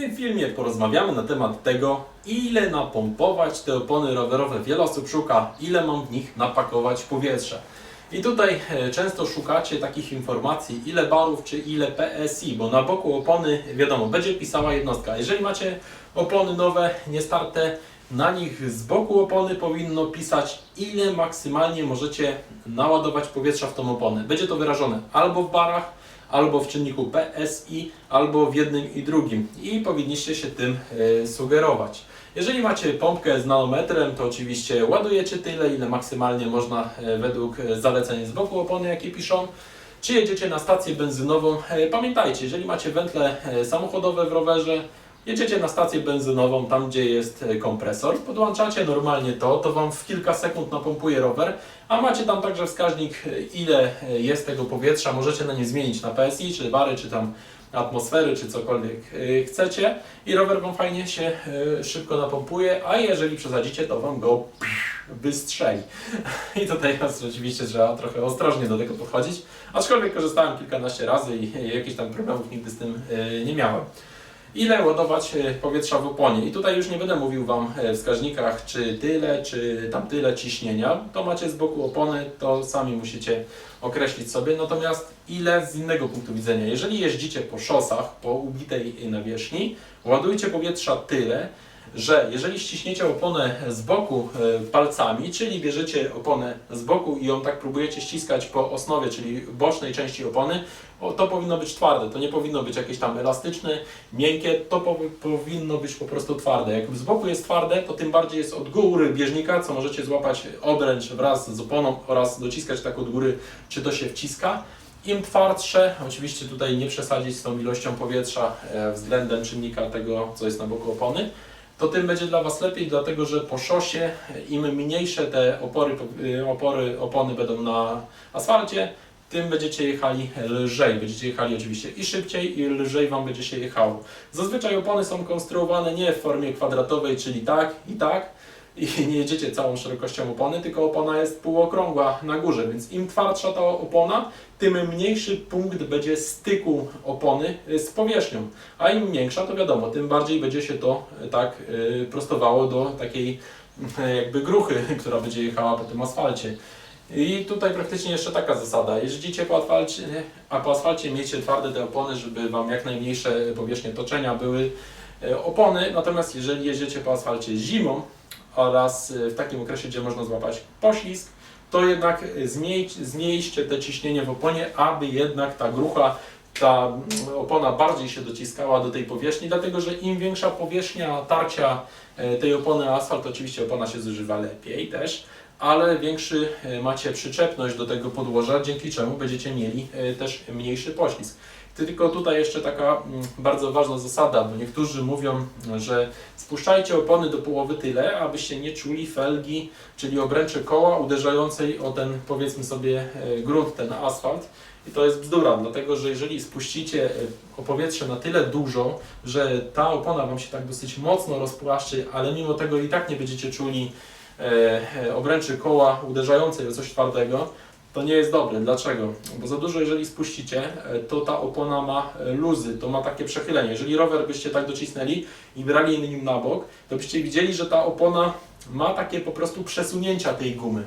tym filmie porozmawiamy na temat tego, ile napompować te opony rowerowe. Wiele osób szuka, ile mam w nich napakować powietrza. I tutaj e, często szukacie takich informacji, ile barów czy ile PSI, bo na boku opony, wiadomo, będzie pisała jednostka. Jeżeli macie opony nowe, niestarte, na nich z boku opony powinno pisać, ile maksymalnie możecie naładować powietrza w tą oponę. Będzie to wyrażone albo w barach, albo w czynniku PSI, albo w jednym i drugim. I powinniście się tym e, sugerować. Jeżeli macie pompkę z nanometrem, to oczywiście ładujecie tyle, ile maksymalnie można e, według e, zaleceń z boku opony, jakie piszą. Czy jedziecie na stację benzynową? Pamiętajcie, jeżeli macie wętle samochodowe w rowerze, jedziecie na stację benzynową, tam gdzie jest e, kompresor, podłączacie normalnie to, to Wam w kilka sekund napompuje rower, a macie tam także wskaźnik, e, ile e, jest tego powietrza, możecie na nie zmienić na PSI, czy bary, czy tam atmosfery, czy cokolwiek chcecie i rower Wam fajnie się szybko napompuje, a jeżeli przesadzicie, to Wam go wystrzeli. I tutaj nas oczywiście trzeba trochę ostrożnie do tego podchodzić, aczkolwiek korzystałem kilkanaście razy i jakichś tam problemów nigdy z tym nie miałem. Ile ładować e, powietrza w oponie? I tutaj już nie będę mówił Wam e, w wskaźnikach, czy tyle, czy tam tyle ciśnienia. To macie z boku opony, to sami musicie określić sobie. Natomiast ile z innego punktu widzenia? Jeżeli jeździcie po szosach, po ubitej nawierzchni, ładujcie powietrza tyle, że jeżeli ściśniecie oponę z boku e, palcami, czyli bierzecie oponę z boku i ją tak próbujecie ściskać po osnowie, czyli bocznej części opony, to powinno być twarde, to nie powinno być jakieś tam elastyczne, miękkie, to po, powinno być po prostu twarde. Jak z boku jest twarde, to tym bardziej jest od góry bieżnika, co możecie złapać obręcz wraz z oponą oraz dociskać tak od góry, czy to się wciska. Im twardsze, oczywiście tutaj nie przesadzić z tą ilością powietrza e, względem czynnika tego, co jest na boku opony, to tym będzie dla Was lepiej, dlatego że po szosie im mniejsze te opory, y, opory opony będą na asfalcie, tym będziecie jechali lżej. Będziecie jechali oczywiście i szybciej, i lżej Wam będzie się jechało. Zazwyczaj opony są konstruowane nie w formie kwadratowej, czyli tak i tak, i nie jedziecie całą szerokością opony, tylko opona jest półokrągła na górze, więc im twardsza ta opona, tym mniejszy punkt będzie styku opony z powierzchnią. A im większa, to wiadomo, tym bardziej będzie się to e, tak e, prostowało do takiej e, jakby gruchy, która będzie jechała po tym asfalcie. I tutaj praktycznie jeszcze taka zasada. Jeździcie po asfalcie, a po asfalcie miejcie twarde te opony, żeby Wam jak najmniejsze powierzchnie toczenia były opony. Natomiast jeżeli jeździcie po asfalcie zimą oraz e, w takim okresie, gdzie można złapać poślizg, to jednak zmniejsz, zmniejszcie te ciśnienie w oponie, aby jednak ta grucha, ta mm, opona bardziej się dociskała do tej powierzchni, dlatego że im większa powierzchnia tarcia e, tej opony asfalt, oczywiście opona się zużywa lepiej też, ale większy e, macie przyczepność do tego podłoża, dzięki czemu będziecie mieli e, też mniejszy poślizg. Tylko tutaj jeszcze taka mm, bardzo ważna zasada, bo niektórzy mówią, że spuszczajcie opony do połowy tyle, abyście nie czuli felgi, czyli obręczy koła uderzającej o ten, powiedzmy sobie, e, grunt, ten asfalt. I to jest bzdura, dlatego że jeżeli spuścicie e, powietrze na tyle dużo, że ta opona Wam się tak dosyć mocno rozpłaszczy, ale mimo tego i tak nie będziecie czuli e, obręczy koła uderzającej o coś twardego, to nie jest dobre. Dlaczego? Bo za dużo jeżeli spuścicie, e, to ta opona ma e, luzy, to ma takie przechylenie. Jeżeli rower byście tak docisnęli i brali nim na bok, to byście widzieli, że ta opona ma takie po prostu przesunięcia tej gumy.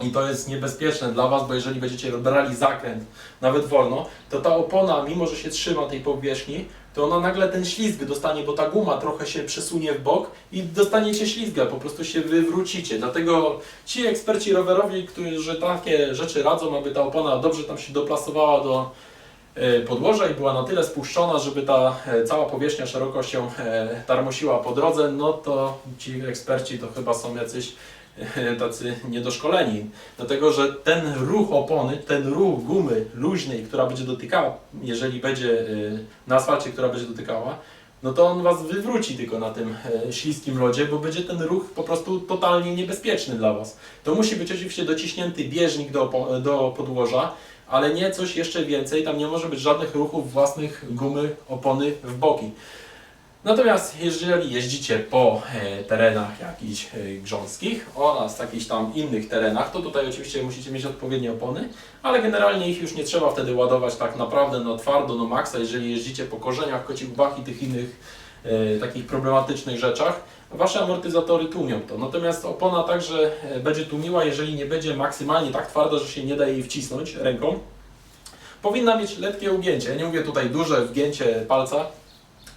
I to jest niebezpieczne dla Was, bo jeżeli będziecie brali zakręt nawet wolno, to ta opona, mimo że się trzyma tej powierzchni, to ona nagle ten ślizg dostanie, bo ta guma trochę się przesunie w bok i dostaniecie ślizga, po prostu się wywrócicie. Dlatego ci eksperci rowerowi, którzy takie rzeczy radzą, aby ta opona dobrze tam się doplasowała do e, podłoża i była na tyle spuszczona, żeby ta e, cała powierzchnia szerokością e, tarmosiła po drodze, no to ci eksperci to chyba są jacyś tacy niedoszkoleni. Dlatego, że ten ruch opony, ten ruch gumy luźnej, która będzie dotykała, jeżeli będzie e, na asfalcie, która będzie dotykała, no to on Was wywróci tylko na tym e, śliskim lodzie, bo będzie ten ruch po prostu totalnie niebezpieczny dla Was. To musi być oczywiście dociśnięty bieżnik do, do podłoża, ale nie coś jeszcze więcej, tam nie może być żadnych ruchów własnych gumy, opony w boki. Natomiast jeżeli jeździcie po e, terenach jakichś e, grząskich oraz jakichś tam innych terenach, to tutaj oczywiście musicie mieć odpowiednie opony, ale generalnie ich już nie trzeba wtedy ładować tak naprawdę na twardo, na maksa, jeżeli jeździcie po korzeniach, kocich łbach i tych innych e, takich problematycznych rzeczach. Wasze amortyzatory tłumią to. Natomiast opona także e, będzie tłumiła, jeżeli nie będzie maksymalnie tak twarda, że się nie da jej wcisnąć ręką. Powinna mieć lekkie ugięcie. Ja nie mówię tutaj duże wgięcie palca,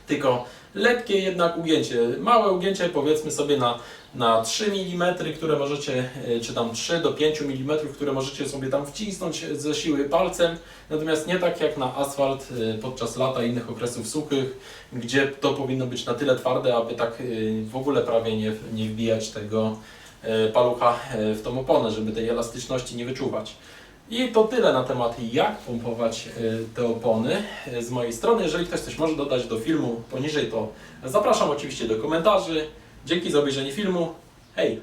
tylko lekkie jednak ugięcie. Małe ugięcie powiedzmy sobie na, na 3 mm, które możecie, e, czy tam 3 do 5 mm, które możecie sobie tam wcisnąć ze siły palcem. Natomiast nie tak jak na asfalt e, podczas lata i innych okresów suchych, gdzie to powinno być na tyle twarde, aby tak e, w ogóle prawie nie, nie wbijać tego palucha w tą oponę, żeby tej elastyczności nie wyczuwać. I to tyle na temat jak pompować y, te opony y, z mojej strony. Jeżeli ktoś coś może dodać do filmu poniżej, to zapraszam oczywiście do komentarzy. Dzięki za obejrzenie filmu. Hej!